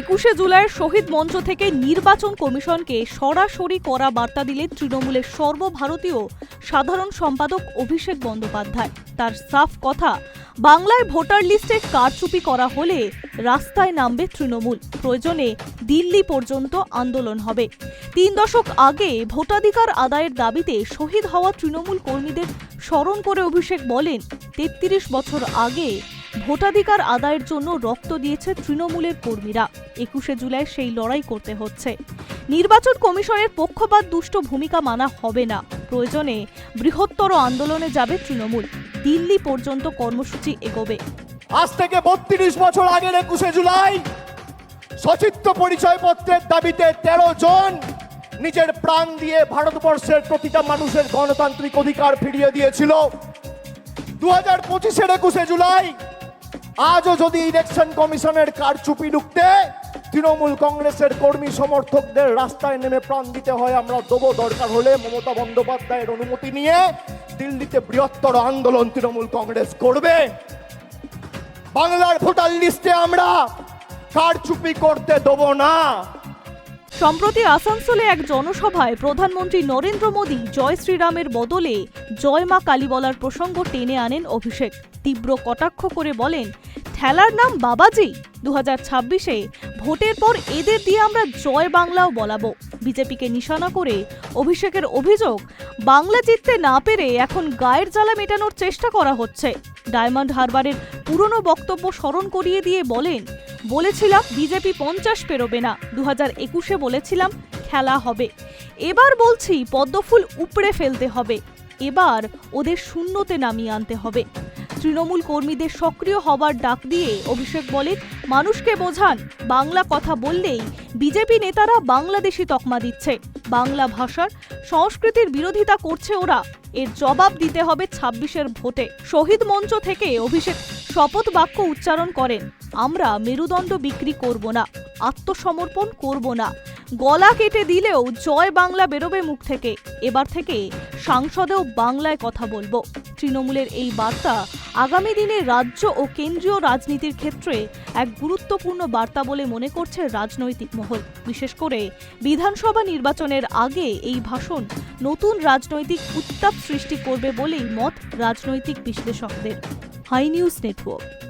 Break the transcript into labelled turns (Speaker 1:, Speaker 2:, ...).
Speaker 1: একুশে জুলাইয়ের শহীদ মঞ্চ থেকে নির্বাচন কমিশনকে সরাসরি করা বার্তা দিলেন তৃণমূলের সর্বভারতীয় সাধারণ সম্পাদক অভিষেক বন্দ্যোপাধ্যায়। তার সাফ কথা, বাংলায় ভোটার লিস্টে কারচুপি করা হলে রাস্তায় নামবে তৃণমূল। প্রয়োজনে দিল্লি পর্যন্ত আন্দোলন হবে। তিন দশক আগে ভোটাধিকার আদায়ের দাবিতে শহীদ হওয়া তৃণমূল কর্মীদের স্মরণ করে অভিষেক বলেন, তেত্রিশ বছর আগে ভোটাধিকার আদায়ের জন্য রক্ত দিয়েছে তৃণমূলের কর্মীরা। একুশে জুলাই সেই লড়াই করতে হচ্ছে। নির্বাচন কমিশনের পক্ষপাত দুষ্ট ভূমিকা মানা হবে না। প্রয়োজনে বৃহত্তর আন্দোলনে যাবে তৃণমূল। দিল্লি পর্যন্ত কর্মসূচি এগোবে।
Speaker 2: আজ থেকে বত্রিশ বছর আগের একুশে জুলাই, সচিত্র পরিচয়পত্রের দাবিতে তেরো জন নিজের প্রাণ দিয়ে ভারতবর্ষের প্রতিটা মানুষের গণতান্ত্রিক অধিকার ফিরিয়ে দিয়েছিল। দু হাজার পঁচিশের একুশে জুলাই আজও যদি ইলেকশন কমিশনের কারচুপি ঢুকতে তৃণমূল কংগ্রেসের কর্মী সমর্থকদের রাস্তায় নেমে প্রাণ দিতে হয়, আমরা দেবো দরকার হলে মমতা বন্দ্যোপাধ্যায়ের অনুমতি নিয়ে দিল্লিতে বৃহত্তর আন্দোলন তৃণমূল কংগ্রেস করবে। বাংলার ভোটার লিস্টে আমরা কারচুপি করতে দেবো না।
Speaker 1: সম্প্রতি আসানসোলে এক জনসভায় প্রধানমন্ত্রী নরেন্দ্র মোদী জয় শ্রীরামের বদলে জয় মা কালী বলার প্রসঙ্গ টেনে আনেন অভিষেক। তীব্র কটাক্ষ করে বলেন, ঠেলার নাম বাবাজি। দু হাজার ছাব্বিশে ভোটের পর এদের দিয়ে আমরা জয় বাংলাও বলাবো। বিজেপিকে নিশানা করে অভিষেকের অভিযোগ, বাংলা জিততে না পেরে এখন গায়ের জ্বালা মেটানোর চেষ্টা করা হচ্ছে। ডায়মন্ড হারবারের পুরনো বক্তব্য স্মরণ করিয়ে দিয়ে বলেন বলেছিলাম বিজেপি পঞ্চাশ পেরোবে না। দু হাজার একুশে বলেছিলাম খেলা হবে। এবার বলছি পদ্মফুল উপড়ে ফেলতে হবে। এবার ওদের শূন্যতে নামিয়ে আনতে হবে। তৃণমূল কর্মীদের সক্রিয় হবার ডাক দিয়ে অভিষেক বলেন, মানুষকে বোঝান, বাংলা কথা বললেই বিজেপি নেতারা বাংলাদেশি তকমা দিচ্ছে। বাংলা ভাষার সংস্কৃতির বিরোধিতা করছে ওরা। এর জবাব দিতে হবে ছাব্বিশের ভোটে। শহীদ মঞ্চ থেকে অভিষেক শপথ বাক্য উচ্চারণ করেন। আমরা মেরুদণ্ড বিক্রি করব না, আত্মসমর্পণ করব না। গলা কেটে দিলেও জয় বাংলা বেরোবে মুখ থেকে। এবার থেকে সাংসদেও বাংলায় কথা বলব। তৃণমূলের এই বার্তা আগামী দিনে রাজ্য ও কেন্দ্রীয় রাজনীতির ক্ষেত্রে এক গুরুত্বপূর্ণ বার্তা বলে মনে করছে রাজনৈতিক মহল। বিশেষ করে বিধানসভা নির্বাচনের আগে এই ভাষণ নতুন রাজনৈতিক উত্তাপ সৃষ্টি করবে বলেই মত রাজনৈতিক বিশ্লেষকদের। Hi news network.